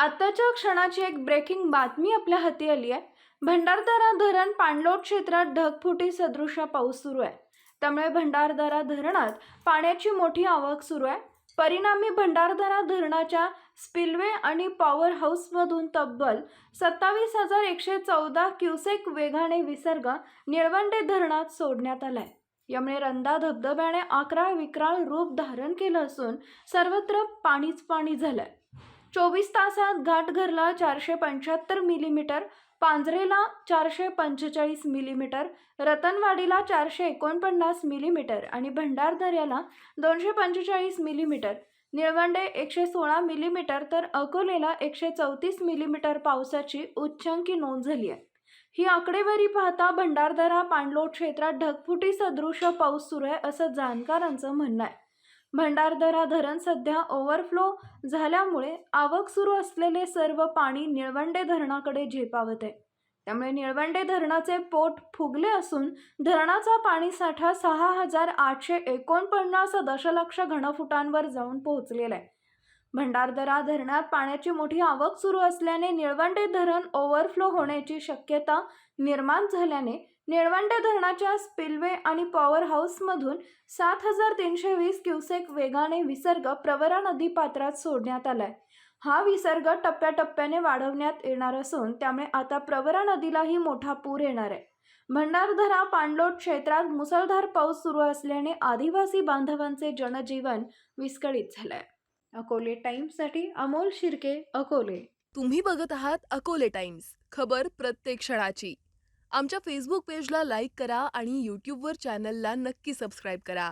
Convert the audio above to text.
आत्ताच्या क्षणाची एक ब्रेकिंग बातमी आपल्या हाती आली आहे. भंडारदरा धरण पाणलोट क्षेत्रात ढगफुटी सदृश पाऊस सुरू आहे. त्यामुळे भंडारदरा धरणात पाण्याची मोठी आवक सुरू आहे. परिणामी भंडारदरा धरणाच्या स्पिलवे आणि पॉवर हाऊसमधून तब्बल सत्तावीस हजार एकशे चौदा क्युसेक वेगाने विसर्ग निळवंडे धरणात सोडण्यात आलाय. यामुळे रंधा धबधब्याने अकराळ विक्राळ रूप धारण केलं असून सर्वत्र पाणीच पाणी झालंय. चोवीस तासात घाटघरला चारशे पंच्याहत्तर मिलीमीटर पांजरेला चारशे पंचेचाळीस मिलीमीटर रतनवाडीला चारशे एकोणपन्नास मिलीमीटर आणि भंडारदऱ्याला दोनशे पंचेचाळीस मिलीमीटर. निळवंडे एकशे सोळा मिलीमीटर तर अकोलेला एकशे चौतीस मिलीमीटर पावसाची उच्चांकी नोंद झाली आहे. ही आकडेवारी पाहता भंडारदरा पाणलोट क्षेत्रात ढगफुटी सदृश पाऊस सुरू आहे असं जाणकारांचं म्हणणं आहे. भंडारदरा धरण सध्या ओव्हरफ्लो झाल्यामुळे आवक सुरू असलेले सर्व पाणी निळवंडे धरणाकडे झेपावत आहे. त्यामुळे निळवंडे धरणाचे पोट फुगले असून धरणाचा पाणीसाठा सहा हजार आठशे एकोणपन्नास दशलक्ष घनफुटांवर जाऊन पोहोचलेला आहे. भंडारदरा धरणात पाण्याची मोठी आवक सुरू असल्याने निळवंडे धरण ओव्हरफ्लो होण्याची शक्यता निर्माण झाल्याने निळवंडे धरणाच्या स्पिलवे आणि पॉवर हाऊसमधून सात हजार तीनशे वीस क्युसेक वेगाने विसर्ग प्रवरा नदी पात्रात सोडण्यात आलाय. हा विसर्ग टप्प्याटप्प्याने वाढवण्यात येणार असून त्यामुळे आता प्रवरा नदीलाही मोठा पूर येणार आहे. भंडारधरा पाणलोट क्षेत्रात मुसळधार पाऊस सुरू असल्याने आदिवासी बांधवांचे जनजीवन विस्कळीत झालंय. अकोले टाइम्ससाठी अमोल शिर्के अकोले. तुम्ही बघत आहात अकोले टाइम्स खबर प्रत्येक क्षणाची. आमच्या फेसबुक पेजला लाईक करा आणि यूट्यूबवर चॅनलला नक्की सबस्क्राईब करा.